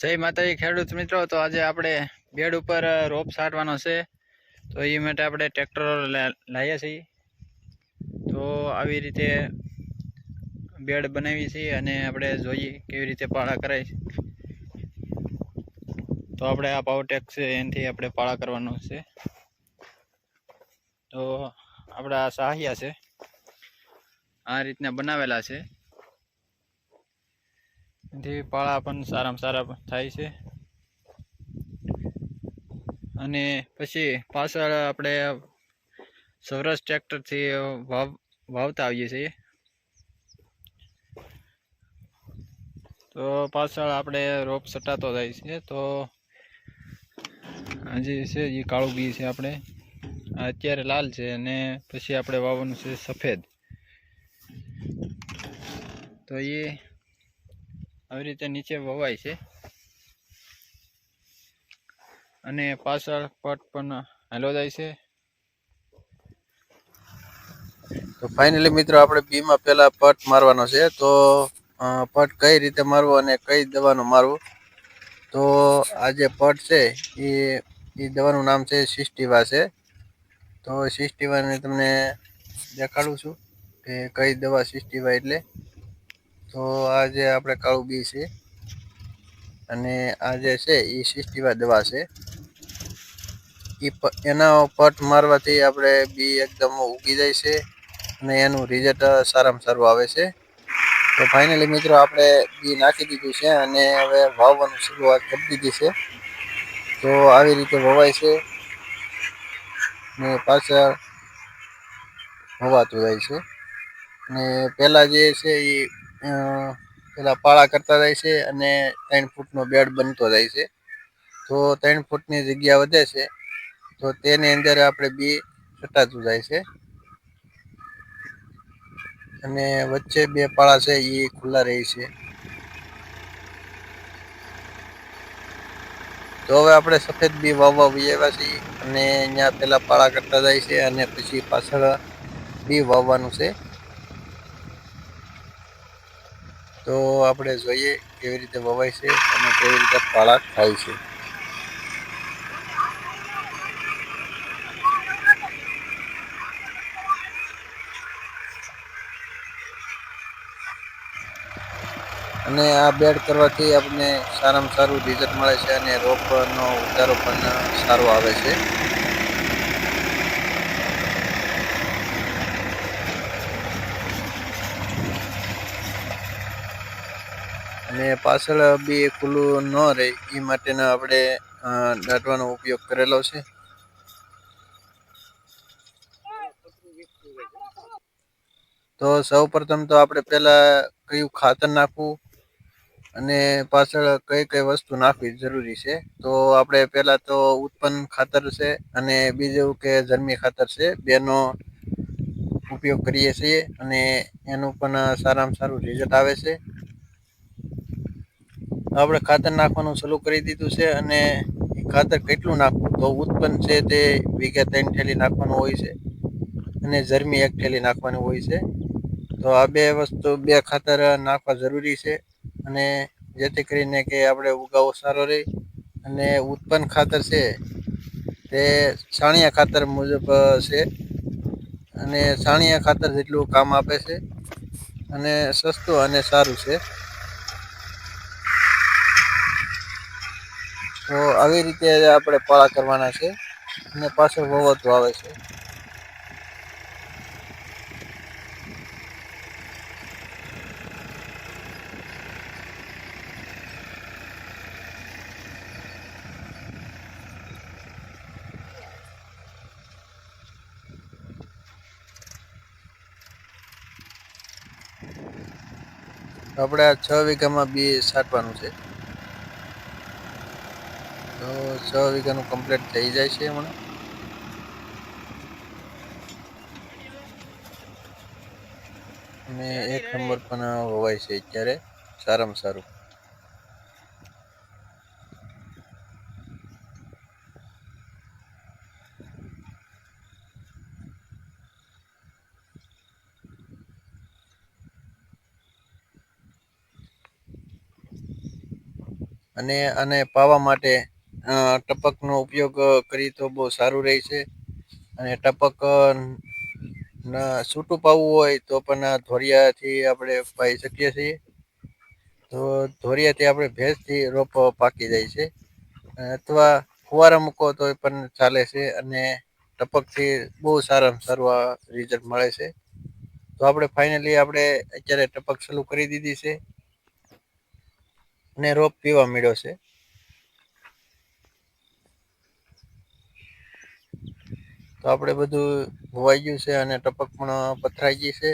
જય માતાજી ખેડૂત મિત્રો, તો આજે આપણે બેડ ઉપર રોપ છાંટવાનો છે. તો એ માટે આપણે ટ્રેક્ટર લાવીએ છીએ. તો આવી રીતે બેડ બનાવી છીએ અને આપણે જોઈએ કેવી રીતે પાળા કરાય તો આપણે આ પાવટેક છે, એનાથી આપણે પાળા કરવાનો છે. તો આપણા સહાયા છે. આ રીતના બનાવેલા છે. એથી પાળા પણ સારામાં સારા થાય છે. અને પછી પાછળ આપણે સૌરાષ્ટ્ર ટ્રેક્ટરથી વાવ, વાવતા આવીએ છીએ. તો પાછળ આપણે રોપ સટાતો જાય છે. તો આજે જે છે એ કાળું બી છે આપણે. અત્યારે લાલ છે અને પછી આપણે વાવવાનું છે સફેદ. તો એ આવી રીતે નીચે વવાય છે. અને પાછળ પટ પણ હેલો જાય છે. તો ફાઇનલી મિત્રો આપણે બીમાં પહેલા પટ મારવાનો છે. તો પટ કઈ રીતે મારવો અને કઈ દવાનું મારવું? તો આ જે પટ છે, એ એ દવાનું નામ છે સિસ્ટીવા છે. તો સિસ્ટીવાને તમને દેખાડું છું કે કઈ દવા સિસ્ટીવા એટલે? તો આ જે આપણે કાળું બી છે. અને આ જે છે એ સિસ્ટીવા દવા છે. એ એના પટ મારવાથી આપણે બી એકદમ ઉગી જાય છે અને એનું રિઝલ્ટ સારામાં સારું આવે છે. તો ફાઇનલી મિત્રો આપણે બી નાખી દીધું છે અને હવે વાવવાનું શરૂઆત કરી દીધી છે. તો આવી રીતે વવાય છે. ને પાછળ વવાતું જાય છે. ને પહેલાં જે છે એ પેલા પાળા કરતા જાય છે અને ત્રણ ફૂટનો બેડ બનતો જાય છે. તો ત્રણ ફૂટની જગ્યા વધે છે. તો તેની અંદર આપણે બી છટાતું જાય છે. અને વચ્ચે બે પાળા છે એ ખુલ્લા રહે છે. તો હવે આપણે સફેદ બી વાવવા આવ્યા છીએ અને અહીંયા પેલા પાળા કરતા જાય છે અને પછી પાછળ બી વાવવાનું છે. તો આપણે જોઈએ કેવી રીતે વવાય છે અને કેવી રીતે પાળા થાય છે. અને આ બેડ કરવાથી આપણને સારામાં સારું રિઝલ્ટ મળે છે અને રોપનો ઉતારો પણ સારો આવે છે. અને પાછળ બી ખુલ્લું ન રહે એ માટેના આપણે દાંટવાનો ઉપયોગ કરેલો છે. તો સૌ પ્રથમ તો આપણે પહેલા કયું ખાતર નાખવું અને પાછળ કઈ કઈ વસ્તુ નાખવી જરૂરી છે. તો આપણે પહેલા તો ઉત્પન્ન ખાતર છે અને બીજું કે જર્મી ખાતર છે, બેનો ઉપયોગ કરીએ છીએ અને એનું પણ સારામાં સારું રિઝલ્ટ આવે છે. આપણે ખાતર નાખવાનું શરૂ કરી દીધું છે અને ખાતર કેટલું નાખવું? તો ઉત્પન્ન છે તે વીઘે ત્રણ થેલી નાખવાનું હોય છે અને જર્મી એક થેલી નાખવાની હોય છે. તો આ બે વસ્તુ, બે ખાતર નાખવા જરૂરી છે અને જેથી કરીને કે આપણે ઉગાવો સારો રહે અને ઉત્પન્ન ખાતર છે તે છાણિયા ખાતર મુજબ છે અને છાણિયા ખાતર જેટલું કામ આપે છે અને સસ્તું અને સારું છે. તો આવી રીતે આપણે પાળા કરવાના છે અને પાછળ વવાતું આવે છે. આપણે આ છ વીઘામાં બી છાંટવાનું છે. તો છ વીઘાનું કમ્પ્લીટ થઈ જાય છે હમણાં. અને એક નંબર પણ વવાય છે અત્યારે, સારામાં સારું. અને આને પાવા માટે ટપકનો ઉપયોગ કરી તો બહુ સારું રહે છે. અને ટપક ના છૂટું પાવું હોય તો પણ ધોરિયાથી આપણે પાઈ શકીએ છીએ. તો ધોરિયાથી આપણે ભેજથી રોપ પાકી જાય છે. અથવા ફુવારા મૂકો તો પણ ચાલે છે અને ટપકથી બહુ સારામાં સારું આ રિઝલ્ટ મળે છે. તો આપણે ફાઇનલી આપણે અત્યારે ટપક ચાલુ કરી દીધી છે. અને રોપ પીવા મળ્યો છે. તો આપણે બધું ધોવાઈ ગયું છે અને ટપક પણ પથરાઈ ગઈ છે.